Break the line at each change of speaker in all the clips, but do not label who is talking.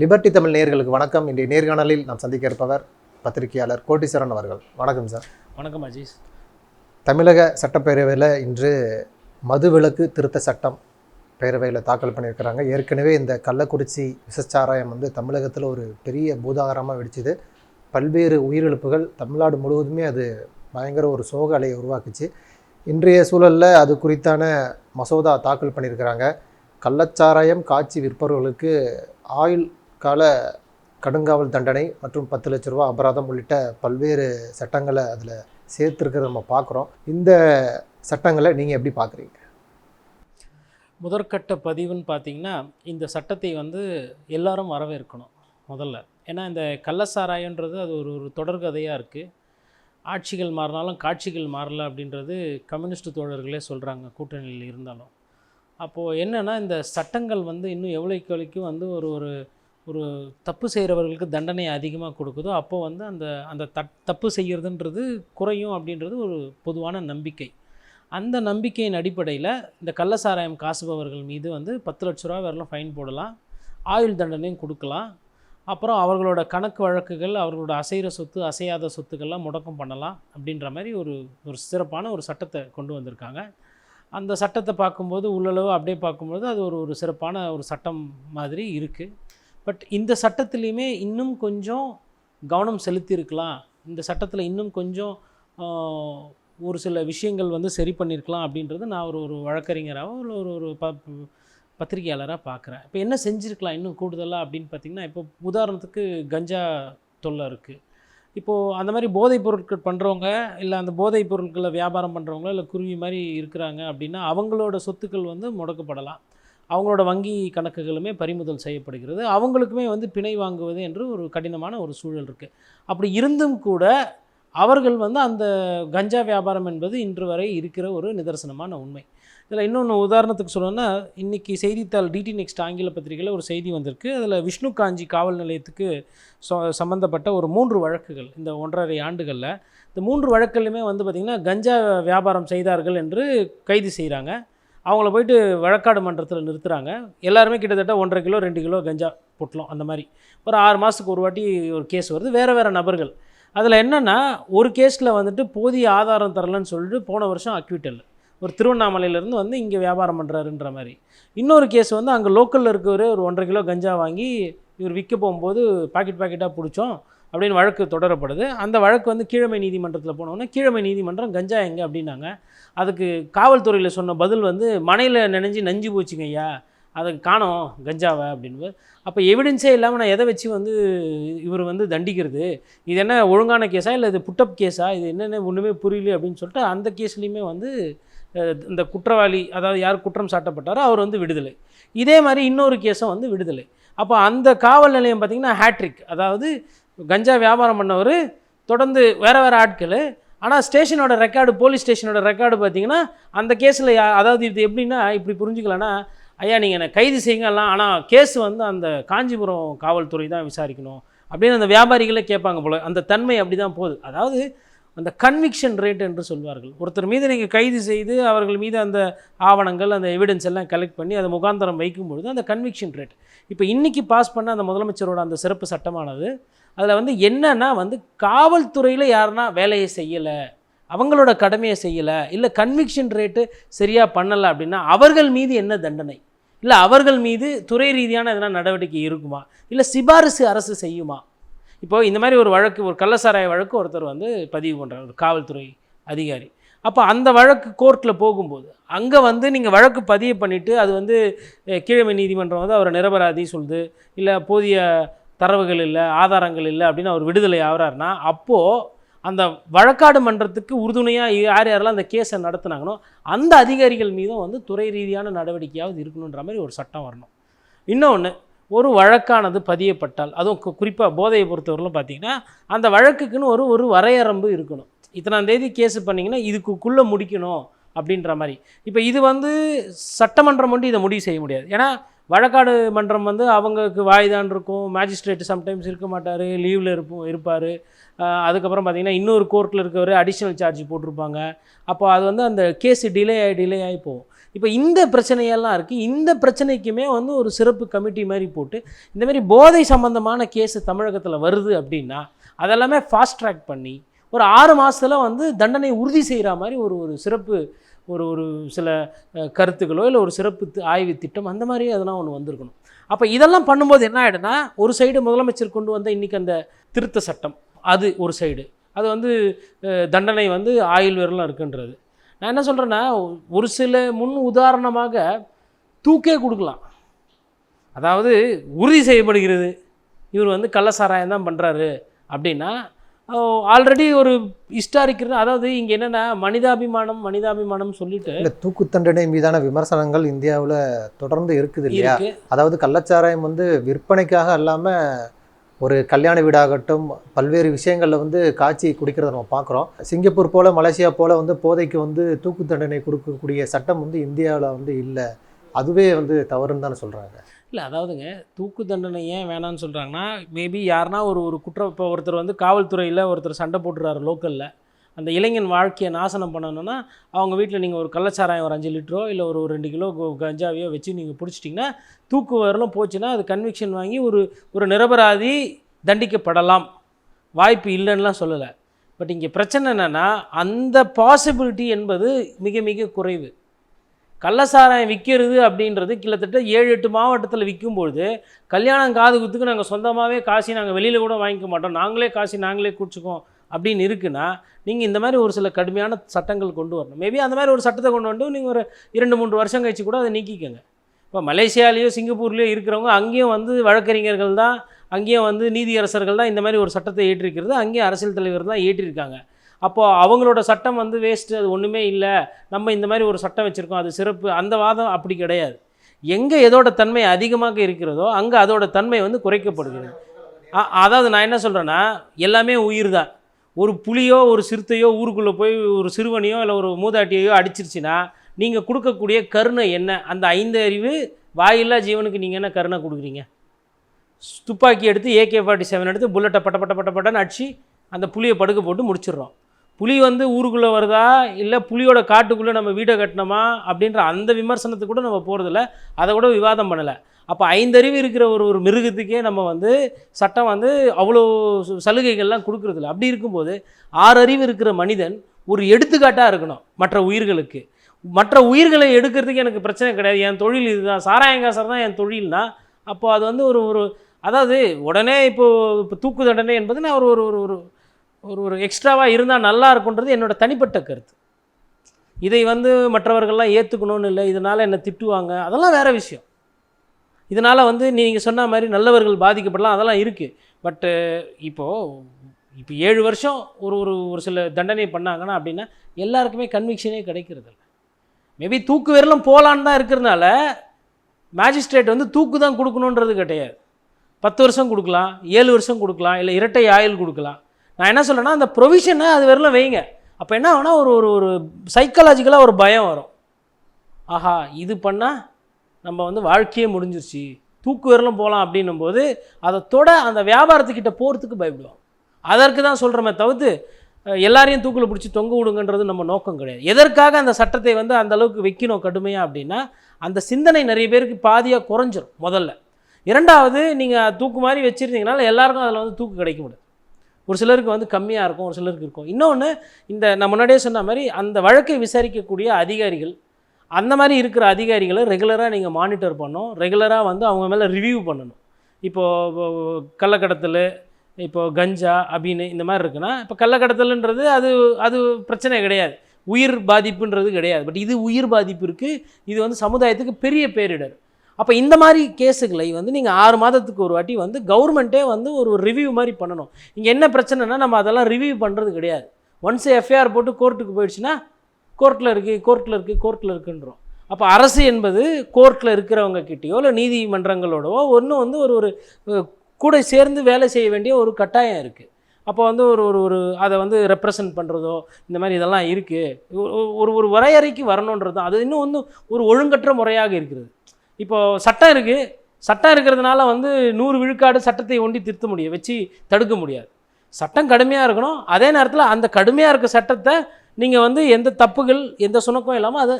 Liberty Tamil நேயர்களுக்கு வணக்கம். இன்றைய நேர்காணலில் நாம் சந்திக்க இருப்பவர் பத்திரிகையாளர் கோட்டீஸ்வரன் அவர்கள். வணக்கம் சார்
வணக்கம் அஜீஸ்.
தமிழக சட்டப்பேரவையில் இன்று மதுவிலக்கு திருத்த சட்டம் பேரவையில் தாக்கல் பண்ணியிருக்கிறாங்க. ஏற்கனவே இந்த கள்ளக்குறிச்சி விசச்சாராயம் வந்து தமிழகத்தில் ஒரு பெரிய பூதாகரமாக வெடிச்சுது. பல்வேறு உயிரிழப்புகள் தமிழ்நாடு முழுவதுமே அது பயங்கர ஒரு சோக அலையை உருவாக்குச்சு. இன்றைய சூழலில் அது குறித்தான மசோதா தாக்கல் பண்ணியிருக்கிறாங்க. கள்ளச்சாராயம் காய்ச்சி விற்பவர்களுக்கு ஆயுள் கால கடுங்காவல் தண்டனை மற்றும் பத்து லட்ச ரூபா அபராதம் உள்ளிட்ட பல்வேறு சட்டங்களை அதில் சேர்த்துருக்கிறத நம்ம பார்க்குறோம். இந்த சட்டங்களை நீங்கள் எப்படி பார்க்குறீங்க?
முதற்கட்ட பதிவுன்னு பார்த்தீங்கன்னா இந்த சட்டத்தை வந்து எல்லாரும் வரவேற்கணும் முதல்ல. ஏன்னா இந்த கள்ளசாராயன்றது அது ஒரு ஒரு தொடர்கதையாக இருக்குது ஆட்சிகள் மாறினாலும் காட்சிகள் மாறல அப்படின்றது கம்யூனிஸ்ட் தோழர்களே சொல்கிறாங்க கூட்டணியில் இருந்தாலும். அப்போது என்னென்னா இந்த சட்டங்கள் வந்து இன்னும் எவ்வளோக்கு எவ்வளோக்கு வந்து ஒரு ஒரு ஒரு தப்பு செய்கிறவர்களுக்கு தண்டனை அதிகமாக கொடுக்குதோ அப்போ வந்து அந்த அந்த தட் தப்பு செய்கிறதுன்றது குறையும் அப்படின்றது ஒரு பொதுவான நம்பிக்கை. அந்த நம்பிக்கையின் அடிப்படையில் இந்த கள்ளசாராயம் காசுபவர்கள் மீது வந்து பத்து லட்ச ரூபா வரலாம் ஃபைன் போடலாம் ஆயுள் தண்டனையும் கொடுக்கலாம். அப்புறம் அவர்களோட கணக்கு வழக்குகள் அவர்களோட அசைகிற சொத்து அசையாத சொத்துக்கள்லாம் முடக்கம் பண்ணலாம் அப்படின்ற மாதிரி ஒரு ஒரு சிறப்பான ஒரு சட்டத்தை கொண்டு வந்திருக்காங்க. அந்த சட்டத்தை பார்க்கும்போது உள்ளளவு அப்படியே பார்க்கும்போது அது ஒரு ஒரு சிறப்பான ஒரு சட்டம் மாதிரி இருக்குது பட் இந்த சட்டத்துலேயுமே இன்னும் கொஞ்சம் கவனம் செலுத்தியிருக்கலாம். இந்த சட்டத்தில் இன்னும் கொஞ்சம் ஒரு சில விஷயங்கள் வந்து சரி பண்ணியிருக்கலாம் அப்படின்றது நான் ஒரு ஒரு வழக்கறிஞராகவோ இல்லை ஒரு ஒரு ப பத்திரிகையாளராக பார்க்குறேன் இப்போ என்ன செஞ்சுருக்கலாம் இன்னும் கூடுதலாக அப்படின்னு பார்த்தீங்கன்னா இப்போ உதாரணத்துக்கு கஞ்சா தொல்லை இருக்குது இப்போது அந்த மாதிரி போதைப் பொருட்கள் பண்ணுறவங்க இல்லை அந்த போதைப் பொருட்களை வியாபாரம் பண்ணுறவங்க இல்லை குருவி மாதிரி இருக்கிறாங்க அப்படின்னா அவங்களோட சொத்துக்கள் வந்து முடக்கப்படலாம். அவங்களோட வங்கி கணக்குகளுமே பறிமுதல் செய்யப்படுகிறது. அவங்களுக்குமே வந்து பிணை வாங்குவது என்று ஒரு கடினமான ஒரு சூழல் இருக்குது அப்படி இருந்தும் கூட அவர்கள் வந்து அந்த கஞ்சா வியாபாரம் என்பது இன்று வரை இருக்கிற ஒரு நிதர்சனமான உண்மை. இதில் இன்னொன்று உதாரணத்துக்கு சொல்லணும்னா இன்றைக்கி செய்தித்தாள் டிடி நெக்ஸ்ட் ஆங்கில பத்திரிகையில் ஒரு செய்தி வந்திருக்கு. அதில் விஷ்ணு காஞ்சி காவல் நிலையத்துக்கு சொ சம்மந்தப்பட்ட ஒரு மூன்று வழக்குகள் இந்த ஒன்றரை ஆண்டுகளில். இந்த மூன்று வழக்குலையுமே வந்து பார்த்திங்கன்னா கஞ்சா வியாபாரம் செய்தார்கள் என்று கைது செய்கிறாங்க அவங்கள போயிட்டு வழக்காடு மன்றத்தில் நிறுத்துகிறாங்க எல்லாருமே கிட்டத்தட்ட ஒன்றரை கிலோ ரெண்டு கிலோ கஞ்சா பொட்டலாம் அந்த மாதிரி. ஒரு ஆறு மாதத்துக்கு ஒரு வாட்டி ஒரு கேஸ் வருது. வேறு வேறு நபர்கள். அதில் என்னென்னா ஒரு கேஸில் வந்துட்டு போதிய ஆதாரம் தரலன்னு சொல்லிட்டு போன வருஷம் அக்யூட்டல் ஒரு திருவண்ணாமலையிலேருந்து வந்து இங்கே வியாபாரம் பண்ணுறாருன்ற மாதிரி. இன்னொரு கேஸ் வந்து அங்கே லோக்கலில் இருக்கவர் ஒரு ஒன்றரை கிலோ கஞ்சா வாங்கி இவர் விற்க போகும்போது பாக்கெட் பாக்கெட்டாக பிடிச்சோம். அப்படின்னு வழக்கு தொடரப்படுது. அந்த வழக்கு வந்து கீழமை நீதிமன்றத்தில் போனோன்னே கீழமை நீதிமன்றம் கஞ்சா எங்கே அப்படின்னாங்க. அதுக்கு காவல்துறையில் சொன்ன பதில் வந்து மனையில் நினைஞ்சு நஞ்சு போச்சுங்க ஐயா அதை காணோம் கஞ்சாவை அப்படின்னு. அப்போ எவிடன்ஸே இல்லாமல் நான் எதை வச்சு வந்து இவர் வந்து தண்டிக்கிறது? இது என்ன ஒழுங்கான கேஸா இல்லை இது புட்டப் கேஸா? இது என்னென்ன ஒன்றுமே புரியல அப்படின்னு சொல்லிட்டு அந்த கேஸ்லேயுமே வந்து இந்த குற்றவாளி அதாவது யார் குற்றம் சாட்டப்பட்டாரோ அவர் வந்து விடுதலை. இதே மாதிரி இன்னொரு கேஸும் வந்து விடுதலை. அப்போ அந்த காவல் நிலையம் பார்த்திங்கன்னா ஹேட்ரிக். அதாவது கஞ்சா வியாபாரம் பண்ணவர் தொடர்ந்து வேறு வேறு ஆட்கள். ஆனால் ஸ்டேஷனோட ரெக்கார்டு போலீஸ் ஸ்டேஷனோட ரெக்கார்டு பார்த்தீங்கன்னா அந்த கேஸில் அதாவது இது எப்படின்னா இப்படி புரிஞ்சுக்கலன்னா ஐயா நீங்கள் என்னை கைது செய்யுங்கலாம். ஆனால் கேஸ் வந்து அந்த காஞ்சிபுரம் காவல்துறை தான் விசாரிக்கணும் அப்படின்னு அந்த வியாபாரிகளே கேட்பாங்க போல. அந்த தன்மை அப்படி தான் போகுது. அதாவது அந்த கன்விக்ஷன் ரேட் என்று சொல்வார்கள். ஒருத்தர் மீது நீங்கள் கைது செய்து அவர்கள் மீது அந்த ஆவணங்கள் அந்த எவிடன்ஸ் எல்லாம் கலெக்ட் பண்ணி அதை முகாந்தரம் வைக்கும் பொழுது அந்த கன்விக்ஷன் ரேட் இப்போ இன்றைக்கி பாஸ் பண்ண அந்த முதலமைச்சரோட அந்த சிறப்பு சட்டமானது அதில் வந்து என்னன்னா வந்து காவல்துறையில் யாருன்னா வேலையை செய்யலை அவங்களோட கடமையை செய்யலை இல்லை கன்விக்ஷன் ரேட்டு சரியாக பண்ணலை அப்படின்னா அவர்கள் மீது என்ன தண்டனை? இல்லை அவர்கள் மீது துறை ரீதியான எதனா நடவடிக்கை இருக்குமா? இல்லை சிபாரிசு அரசு செய்யுமா? இப்போது இந்த மாதிரி ஒரு வழக்கு ஒரு கள்ளசாராய வழக்கு ஒருத்தர் வந்து பதிவு பண்ணுறார் ஒரு காவல்துறை அதிகாரி. அப்போ அந்த வழக்கு கோர்ட்டில் போகும்போது அங்கே வந்து நீங்கள் வழக்கு பதிவு பண்ணிவிட்டு அது வந்து கீழமை நீதிமன்றம் வந்து அவரை நிரபராதி சொல்லுது இல்லை போதிய தரவுகள் இல்லை ஆதாரங்கள் இல்லை அப்படின்னு அவர் விடுதலை ஆகிறாருன்னா அப்போது அந்த வழக்காடு மன்றத்துக்கு உறுதுணையாக யார் யாரெல்லாம் அந்த கேஸை நடத்துனாங்களோ அந்த அதிகாரிகள் மீதும் வந்து துறை ரீதியான நடவடிக்கையாவது இருக்கணுன்ற மாதிரி ஒரு சட்டம் வரணும். இன்னொன்று ஒரு வழக்கானது பதியப்பட்டால் அதுவும் குறிப்பாக போதையை பொறுத்தவரையிலும் பார்த்தீங்கன்னா அந்த வழக்குக்குன்னு ஒரு ஒரு வரையரம்பு இருக்கணும். இத்தனாம் தேதி கேஸ் பண்ணிங்கன்னா இதுக்குள்ளே முடிக்கணும் அப்படின்ற மாதிரி. இப்போ இது வந்து சட்டமன்றம் மட்டும் இதை முடிவு செய்ய முடியாது. ஏன்னா வழக்காடு மன்றம் வந்து அவங்களுக்கு வாய்தான் இருக்கும். மேஜிஸ்ட்ரேட் சம்டைம்ஸ் இருக்க மாட்டார் லீவில் இருப்போம் இருப்பார். அதுக்கப்புறம் பார்த்திங்கன்னா இன்னொரு கோர்ட்டில் இருக்கவர் அடிஷ்னல் சார்ஜ் போட்டிருப்பாங்க. அப்போ அது வந்து அந்த கேஸ் டிலே ஆகி டிலே ஆகி போகும். இப்போ இந்த பிரச்சனையெல்லாம் இருக்குது இந்த பிரச்சனைக்குமே வந்து ஒரு சிறப்பு கமிட்டி மாதிரி போட்டு இந்தமாரி போதை சம்மந்தமான கேஸு தமிழகத்தில் வருது அப்படின்னா அதெல்லாமே ஃபாஸ்ட் ட்ராக் பண்ணி ஒரு ஆறு மாதத்துல வந்து தண்டனை உறுதி செய்கிற மாதிரி ஒரு ஒரு சிறப்பு ஒரு ஒரு சில கருத்துக்களோ இல்லை ஒரு சிறப்பு ஆய்வு திட்டம் அந்த மாதிரி அதெல்லாம் ஒன்று வந்திருக்கணும். அப்போ இதெல்லாம் பண்ணும்போது என்ன ஆகிடும்னா ஒரு சைடு முதலமைச்சர் கொண்டு வந்த இன்றைக்கி அந்த திருத்த சட்டம் அது ஒரு சைடு. அது வந்து தண்டனை வந்து ஆயுள் வரலாம் இருக்குன்றது. நான் என்ன சொல்கிறேன்னா ஒரு சில முன் உதாரணமாக தூக்கே கொடுக்கலாம். அதாவது உறுதி செய்யப்படுகிறது. இவர் வந்து கள்ளசாராயம் தான் பண்ணுறாரு அப்படின்னா ஆல்ரெடி ஒரு ஹிஸ்டாரிக் அதாவது இங்கே என்னென்னா மனிதாபிமானம் மனிதாபிமானம் சொல்லிட்டு
இல்ல தூக்கு தண்டனை மீதான விமர்சனங்கள் இந்தியாவுல தொடர்ந்து இருக்குது இல்லையா? அதாவது கள்ளச்சாராயம் வந்து விற்பனைக்காக அல்லாம ஒரு கல்யாண வீடாகட்டும் பல்வேறு விஷயங்கள்ல வந்து காய்ச்சி குடிக்கிறத நம்ம பார்க்குறோம் சிங்கப்பூர் போல மலேசியா போல வந்து போதைக்கு வந்து தூக்கு தண்டனை கொடுக்கக்கூடிய சட்டம் வந்து இந்தியாவில் வந்து இல்லை. அதுவே வந்து தவறுன்னு தானே சொல்றாங்க.
இல்லை அதாவதுங்க தூக்கு தண்டனை ஏன் வேணான்னு சொல்கிறாங்கன்னா மேபி யாருனா ஒரு ஒரு குற்றம் இப்போ ஒருத்தர் வந்து காவல்துறையில் ஒருத்தர் சண்டை போட்டுறாரு லோக்கலில். அந்த இளைஞன் வாழ்க்கையை நாசனம் பண்ணணும்னா அவங்க வீட்டில் நீங்கள் ஒரு கள்ளச்சாராயம் ஒரு அஞ்சு லிட்டரோ இல்லை ஒரு ஒரு ரெண்டு கிலோ கஞ்சாவையோ வச்சு நீங்கள் பிடிச்சிட்டிங்கன்னா தூக்கு வரலும் போச்சுன்னா அது கன்விக்ஷன் வாங்கி ஒரு ஒரு நிரபராதி தண்டிக்கப்படலாம். வாய்ப்பு இல்லைன்னுலாம் சொல்லலை. பட் இங்கே பிரச்சனை என்னென்னா அந்த பாசிபிலிட்டி என்பது மிக மிக குறைவு. கள்ளசாராயம் விற்கிறது அப்படின்றது கிட்டத்தட்ட ஏழு எட்டு மாவட்டத்தில் விற்கும்பொழுது கல்யாணம் காது குத்துக்கு நாங்கள் சொந்தமாகவே காசி நாங்கள் வெளியில் கூட வாங்கிக்க மாட்டோம். நாங்களே காசி நாங்களே குடிச்சுக்கோம் அப்படின்னு இருக்குன்னா நீங்கள் இந்த மாதிரி ஒரு சில கடுமையான சட்டங்கள் கொண்டு வரணும். மேபி அந்த மாதிரி ஒரு சட்டத்தை கொண்டு வந்து நீங்கள் ஒரு இரண்டு மூன்று வருஷம் கழிச்சு கூட அதை நீக்கிக்கோங்க. இப்போ மலேசியாலேயோ சிங்கப்பூர்லேயோ இருக்கிறவங்க அங்கேயும் வந்து வழக்கறிஞர்கள் தான் அங்கேயும் வந்து நீதியரசர்கள் தான் இந்த மாதிரி ஒரு சட்டத்தை ஏற்றிருக்கிறது. அங்கேயும் அரசியல் தலைவர் தான் ஏற்றிருக்காங்க. அப்போது அவங்களோட சட்டம் வந்து வேஸ்ட்டு அது ஒன்றுமே இல்லை. நம்ம இந்த மாதிரி ஒரு சட்டம் வச்சுருக்கோம் அது சிறப்பு. அந்த வாதம் அப்படி கிடையாது. எங்கே எதோட தன்மை அதிகமாக இருக்கிறதோ அங்கே அதோட தன்மை வந்து குறைக்கப்படுகிறது. அதாவது நான் என்ன சொல்கிறேன்னா எல்லாமே உயிர் தான் ஒரு புலியோ ஒரு சிறுத்தையோ ஊருக்குள்ளே போய் ஒரு சிறுவனையோ இல்லை ஒரு மூதாட்டியையோ அடிச்சிருச்சுன்னா நீங்கள் கொடுக்கக்கூடிய கருணை என்ன? அந்த ஐந்து அறிவு வாயில்லா ஜீவனுக்கு நீங்கள் என்ன கருணை கொடுக்குறீங்க? துப்பாக்கி எடுத்து ஏகே ஃபார்ட்டி செவன் எடுத்து புல்லட்டை பட்ட பட்ட பட்ட பட்டன்னு அடிச்சு அந்த புலியை படுக்க போட்டு முடிச்சிடுறோம். புலி வந்து ஊருக்குள்ளே வருதா? இல்லை புலியோட காட்டுக்குள்ளே நம்ம வீடை கட்டினோமா அப்படின்ற அந்த விமர்சனத்துக்கு கூட நம்ம போகிறதில்ல அதை கூட விவாதம் பண்ணலை. அப்போ ஐந்தறிவு இருக்கிற ஒரு ஒரு மிருகத்துக்கே நம்ம வந்து சட்டம் வந்து அவ்வளோ சு- சலுகைகள்லாம் கொடுக்குறதில்ல. அப்படி இருக்கும்போது ஆறு இருக்கிற மனிதன் ஒரு எடுத்துக்காட்டாக இருக்கணும் மற்ற உயிர்களுக்கு. மற்ற உயிர்களை எடுக்கிறதுக்கு எனக்கு பிரச்சனை கிடையாது. என் தொழில் இதுதான். சாராயங்காசர் தான் என் தொழில்னா அப்போது அது வந்து ஒரு ஒரு அதாவது உடனே இப்போது இப்போ தூக்கு தண்டனை என்பது நான் ஒரு ஒரு ஒரு ஒரு ஒரு எக்ஸ்ட்ராவாக இருந்தால் நல்லா இருக்குன்றது என்னோட தனிப்பட்ட கருத்து. இதை வந்து மற்றவர்கள்லாம் ஏற்றுக்கணும்னு இல்லை இதனால் என்னை திட்டுவாங்க அதெல்லாம் வேறு விஷயம். இதனால் வந்து நீங்கள் சொன்ன மாதிரி நல்லவர்கள் பாதிக்கப்படலாம் அதெல்லாம் இருக்குது பட்டு இப்போது இப்போ ஏழு வருஷம் ஒரு ஒரு ஒரு சில தண்டனை பண்ணாங்கன்னா அப்படின்னா எல்லாருக்குமே கன்விக்ஷனே கிடைக்கிறது இல்லை மேபி தூக்கு விரலும் போகலான்னு தான் இருக்கிறதுனால மேஜிஸ்ட்ரேட் வந்து தூக்கு தான் கொடுக்கணுன்றது கிடையாது. பத்து வருஷம் கொடுக்கலாம் ஏழு வருஷம் கொடுக்கலாம் இல்லை இரட்டை ஆயுள் கொடுக்கலாம். நான் என்ன சொல்கிறேன்னா அந்த ப்ரொவிஷனை அது வரலாம் வைங்க. அப்போ என்ன ஆகுனா ஒரு ஒரு ஒரு சைக்காலஜிக்கலாக ஒரு பயம் வரும். ஆஹா இது பண்ணால் நம்ம வந்து வாழ்க்கையே முடிஞ்சிருச்சு. தூக்கு விரலும் போகலாம் அப்படின்னும் போது அதை தொட அந்த வியாபாரத்துக்கிட்ட போகிறதுக்கு பயப்படுவோம் அதற்கு தான் சொல்கிறோமே தவிர்த்து எல்லாரையும் தூக்கில் பிடிச்சி தொங்க விடுங்கன்றது நம்ம நோக்கம் கிடையாது. எதற்காக அந்த சட்டத்தை வந்து அந்த அளவுக்கு வைக்கணும் கடுமையாக அப்படின்னா அந்த சிந்தனை நிறைய பேருக்கு பாதியாக குறைஞ்சிரும் முதல்ல. இரண்டாவது நீங்கள் தூக்கு மாதிரி வச்சுருந்தீங்கனால எல்லாருக்கும் அதில் வந்து தூக்கு கிடைக்க முடியும் ஒரு சிலருக்கு வந்து கம்மியாக இருக்கும் ஒரு சிலருக்கு இருக்கும். இன்னொன்று இந்த நான் முன்னாடியே சொன்ன மாதிரி அந்த வழக்கை விசாரிக்கக்கூடிய அதிகாரிகள் அந்த மாதிரி இருக்கிற அதிகாரிகளை ரெகுலராக நீங்கள் மானிட்டர் பண்ணணும் ரெகுலராக வந்து அவங்க மேலே ரிவ்யூ பண்ணணும். இப்போது கள்ளக்கடத்தல் இப்போது கஞ்சா அப்படின்னு இந்த மாதிரி இருக்குன்னா இப்போ கள்ளக்கடத்தல்ன்றது அது அது பிரச்சனை கிடையாது. உயிர் பாதிப்புன்றது கிடையாது. பட் இது உயிர் பாதிப்பு இருக்குது இது வந்து சமுதாயத்துக்கு பெரிய பேரிடர். அப்போ இந்த மாதிரி கேஸுகளை வந்து நீங்கள் ஆறு மாதத்துக்கு ஒரு வாட்டி வந்து கவர்மெண்ட்டே வந்து ஒரு ரிவ்யூ மாதிரி பண்ணணும். இங்கே என்ன பிரச்சனைனா நம்ம அதெல்லாம் ரிவ்யூ பண்ணுறது கிடையாது. ஒன்ஸ் எஃப்ஐஆர் போட்டு கோர்ட்டுக்கு போயிடுச்சுன்னா கோர்ட்டில் இருக்குது கோர்ட்டில் இருக்குது கோர்ட்டில் இருக்குன்றோம். அப்போ அரசு என்பது கோர்ட்டில் இருக்கிறவங்க கிட்டேயோ இல்லை நீதிமன்றங்களோடவோ ஒன்றும் வந்து ஒரு ஒரு கூட சேர்ந்து வேலை செய்ய வேண்டிய ஒரு கட்டாயம் இருக்குது அப்போ வந்து ஒரு ஒரு ஒரு அதை வந்து ரெப்ரசன்ட் பண்ணுறதோ இந்த மாதிரி இதெல்லாம் இருக்குது ஒரு ஒரு வரையறைக்கு வரணுன்றது தான். அது இன்னும் வந்து ஒரு ஒழுங்கற்ற முறையாக இருக்கிறது. இப்போது சட்டம் இருக்குது சட்டம் இருக்கிறதுனால வந்து நூறு விழுக்காடு சட்டத்தை ஒண்டி திருத்த முடியும். வச்சு தடுக்க முடியாது. சட்டம் கடுமையாக இருக்கணும். அதே நேரத்தில் அந்த கடுமையாக இருக்க சட்டத்தை நீங்கள் வந்து எந்த தப்புகள் எந்த சுணக்கம் இல்லாமல் அதை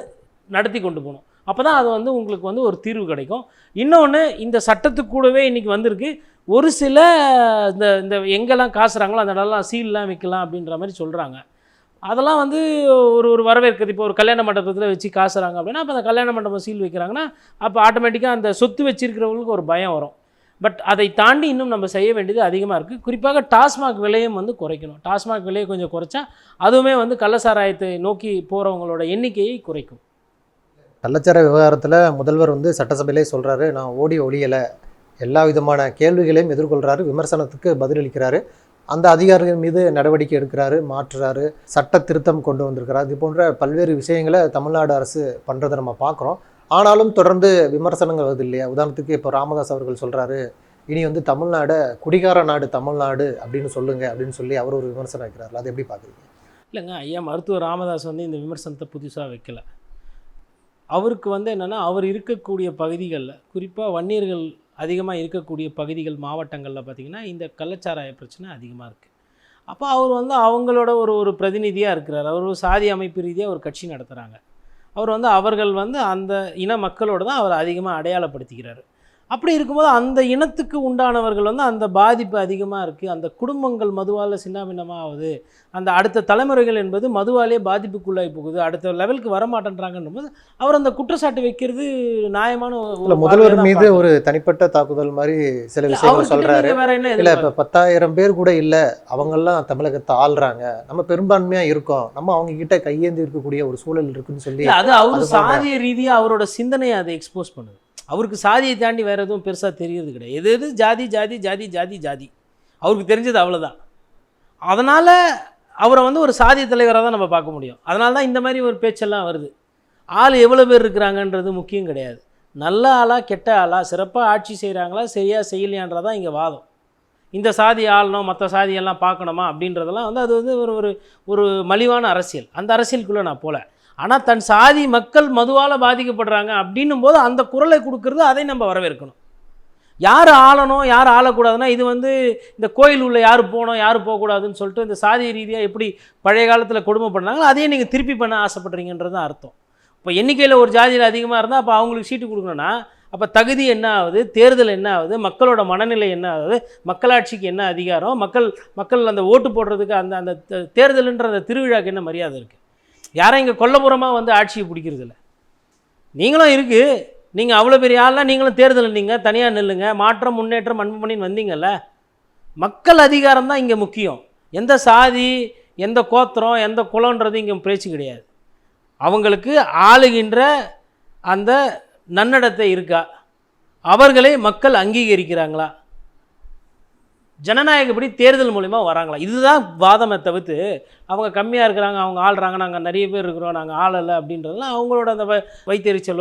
நடத்தி கொண்டு போகணும். அப்போ தான் அது வந்து உங்களுக்கு வந்து ஒரு தீர்வு கிடைக்கும். இன்னொன்று இந்த சட்டத்துக்கு கூடவே இன்றைக்கி வந்திருக்கு. ஒரு சில இந்த இந்த எங்கெல்லாம் காசுறாங்களோ அந்த இடம்லாம் சீல்லாம் விற்கலாம் அப்படின்ற மாதிரி சொல்கிறாங்க அதெல்லாம் வந்து ஒரு ஒரு வரவேற்கிறது இப்போ ஒரு கல்யாண மண்டபத்தில் வச்சு காசுறாங்க அப்படின்னா அப்போ அந்த கல்யாண மண்டபம் சீல் வைக்கிறாங்கன்னா அப்போ ஆட்டோமேட்டிக்காக அந்த சொத்து வச்சிருக்கிறவங்களுக்கு ஒரு பயம் வரும். பட் அதை தாண்டி இன்னும் நம்ம செய்ய வேண்டியது அதிகமாக இருக்குது குறிப்பாக டாஸ்மாக் விலையும் வந்து குறைக்கணும். டாஸ்மாக் விலையை கொஞ்சம் குறைச்சா அதுவுமே வந்து கள்ளசாராயத்தை நோக்கி போகிறவங்களோட எண்ணிக்கையை குறைக்கும்.
கள்ளச்சார விவகாரத்தில் முதல்வர் வந்து சட்டசபையிலே சொல்கிறாரு நான் ஓடி ஒளியலை. எல்லா விதமான கேள்விகளையும் எதிர்கொள்கிறாரு விமர்சனத்துக்கு பதிலளிக்கிறாரு. அந்த அதிகாரிகள் மீது நடவடிக்கை எடுக்கிறாரு மாற்றுறாரு சட்ட திருத்தம் கொண்டு வந்திருக்கிறார். இது போன்ற பல்வேறு விஷயங்களை தமிழ்நாடு அரசு பண்ணுறதை நம்ம பார்க்குறோம். ஆனாலும் தொடர்ந்து விமர்சனங்கள் வருது இல்லையா? உதாரணத்துக்கு இப்போ ராமதாஸ் அவர்கள் சொல்கிறாரு இனி வந்து தமிழ்நாடை குடிகார நாடு தமிழ்நாடு அப்படின்னு சொல்லுங்க அப்படின்னு சொல்லி அவர் ஒரு விமர்சனம் வைக்கிறார் அது எப்படி பார்க்குறீங்க?
இல்லைங்க ஐயா மருத்துவர் ராமதாஸ் வந்து இந்த விமர்சனத்தை புதுசாக வைக்கலை. அவருக்கு வந்து என்னென்னா அவர் இருக்கக்கூடிய பகுதிகளில் குறிப்பாக வன்னியர்கள் அதிகமாக இருக்கக்கூடிய பகுதிகள் மாவட்டங்களில் பார்த்திங்கன்னா இந்த கள்ளச்சாராய பிரச்சனை அதிகமாக இருக்குது அப்போ அவர் வந்து அவங்களோட ஒரு ஒரு பிரதிநிதியாக இருக்கிறார். அவர் ஒரு சாதி அமைப்பு ரீதியாக ஒரு கட்சி நடத்துகிறாங்க அவர் வந்து அவர்கள் வந்து அந்த இன மக்களோட தான் அவர் அதிகமாக அடையாளப்படுத்திக்கிறார். அப்படி இருக்கும்போது அந்த இனத்துக்கு உண்டானவர்கள் வந்து அந்த பாதிப்பு அதிகமாக இருக்குது அந்த குடும்பங்கள் மதுவால் சின்னாபின்னமாக ஆகுது அந்த அடுத்த தலைமுறைகள் என்பது மதுவாலே பாதிப்புக்குள்ளாகி போகுது. அடுத்த லெவலுக்கு வரமாட்டேன்றாங்கன்னும் போது அவர் அந்த குற்றச்சாட்டு வைக்கிறது நியாயமான
முதல்வர் மீது. ஒரு தனிப்பட்ட தாக்குதல் மாதிரி சில விஷயங்கள்
என்ன
இல்ல இப்ப பத்தாயிரம் பேர் கூட இல்ல. அவங்கெல்லாம் தமிழகத்தை ஆள்றாங்க. நம்ம பெரும்பான்மையா இருக்கோம். நம்ம அவங்க கிட்ட கையேந்தி இருக்கக்கூடிய ஒரு சூழல் இருக்குன்னு சொல்லி
அது அவர் சாதிய ரீதியாக அவரோட சிந்தனையை அதை எக்ஸ்போஸ் பண்ணுது. அவருக்கு சாதியை தாண்டி வேறு எதுவும் பெருசாக தெரியறது கிடையாது. எது எது? ஜாதி ஜாதி ஜாதி ஜாதி ஜாதி. அவருக்கு தெரிஞ்சது அவ்வளோதான் அதனால் அவரை வந்து ஒரு சாதிய தலைவராக தான் நம்ம பார்க்க முடியும். அதனால தான் இந்த மாதிரி ஒரு பேச்செல்லாம் வருது. ஆள் எவ்வளோ பேர் இருக்கிறாங்கன்றது முக்கியம் கிடையாது. நல்ல ஆளா கெட்ட ஆளா சிறப்பாக ஆட்சி செய்கிறாங்களா சரியாக செய்யலையான்றதான் இங்கே வாதம். இந்த சாதி ஆளணும் மற்ற சாதியெல்லாம் பார்க்கணுமா அப்படின்றதெல்லாம் வந்து அது வந்து ஒரு ஒரு ஒரு மலிவான அரசியல். அந்த அரசியலுக்குள்ளே நான் போகல ஆனால் தன் சாதி மக்கள் மதுவால் பாதிக்கப்படுறாங்க அப்படின்னும் போது அந்த குரலை கொடுக்கறது அதை நம்ம வரவேற்கணும். யார் ஆளணும் யார் ஆளக்கூடாதுன்னா இது வந்து இந்த கோயில் உள்ள யார் போகணும் யார் போகக்கூடாதுன்னு சொல்லிட்டு இந்த சாதி ரீதியாக எப்படி பழைய காலத்தில் கொடுமை பண்ணாங்களோ அதையே நீங்கள் திருப்பி பண்ண ஆசைப்படுறீங்கன்றது தான் அர்த்தம். இப்போ எண்ணிக்கையில் ஒரு ஜாதியில் அதிகமாக இருந்தால் அப்போ அவங்களுக்கு சீட்டு கொடுக்கணும்னா அப்போ தகுதி என்ன ஆகுது தேர்தல் என்ன ஆகுது மக்களோட மனநிலை என்ன ஆகுது மக்களாட்சிக்கு என்ன அதிகாரம் மக்கள் மக்கள் அந்த ஓட்டு போடுறதுக்கு அந்த அந்த தேர்தலுன்ற அந்த திருவிழாக்கு என்ன மரியாதை இருக்குது யாரும் இங்கே கொல்லப்புறமாக வந்து ஆட்சியை பிடிக்கிறதில்ல. நீங்களும் இருக்குது நீங்கள் அவ்வளோ பெரிய ஆள்லாம் நீங்களும் தேர்தல் நீங்கள் தனியாக நில்லுங்க மாற்றம் முன்னேற்றம் அன்பு பண்ணின்னு வந்தீங்கல்ல. மக்கள் அதிகாரம் தான் இங்கே முக்கியம். எந்த சாதி எந்த கோத்திரம் எந்த குலன்றது இங்கே பேச்சு கிடையாது. அவங்களுக்கு ஆளுகின்ற அந்த நன்னடத்தை இருக்கா? அவர்களை மக்கள் அங்கீகரிக்கிறாங்களா? ஜனநாயகப்படி தேர்தல் மூலிமா வராங்களா? இதுதான் வாதமே தவிர்த்து அவங்க கம்மியாக இருக்கிறாங்க அவங்க ஆள்றாங்க நாங்கள் நிறைய பேர் இருக்கிறோம் நாங்கள் ஆளலை அப்படின்றதுலாம் அவங்களோட அந்த வ-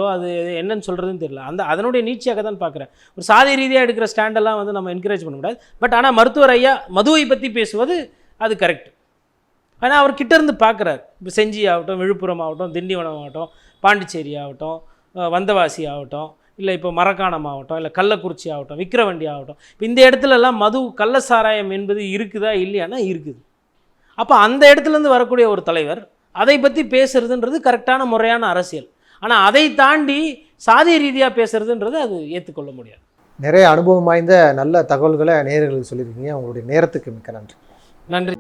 அது என்னன்னு சொல்கிறதுன்னு தெரியல. அந்த அதனுடைய நீச்சியாக தான் பார்க்குறேன். ஒரு சாதி ரீதியாக எடுக்கிற ஸ்டாண்டெல்லாம் வந்து நம்ம என்கரேஜ் பண்ண முடியாது. பட் ஆனால் மருத்துவர் ஐயா மதுவை பற்றி பேசுவது அது கரெக்ட் ஆனால் அவர் கிட்டேருந்து பார்க்குறாரு. இப்போ செஞ்சி ஆகட்டும் விழுப்புரம் ஆகட்டும் திண்டிவனம் ஆகட்டும் பாண்டிச்சேரி ஆகட்டும் வந்தவாசி ஆகட்டும் இல்லை இப்போ மரக்காணம் ஆகட்டும் இல்லை கள்ளக்குறிச்சி ஆகட்டும் விக்கிரவண்டி ஆகட்டும் இப்போ இந்த இடத்துலலாம் மது கள்ள சாராயம் என்பது இருக்குதா இல்லையானா இருக்குது. அப்போ அந்த இடத்துலேருந்து வரக்கூடிய ஒரு தலைவர் அதை பற்றி பேசுறதுன்றது கரெக்டான முறையான அரசியல். ஆனால் அதை தாண்டி சாதிய ரீதியாக பேசுறதுன்றது அது ஏற்றுக்கொள்ள முடியாது.
நிறைய அனுபவம் வாய்ந்த நல்ல தகவல்களை நேயர்களுக்கு சொல்லியிருக்கீங்க. உங்களுடைய நேரத்துக்கு மிக்க நன்றி.
நன்றி.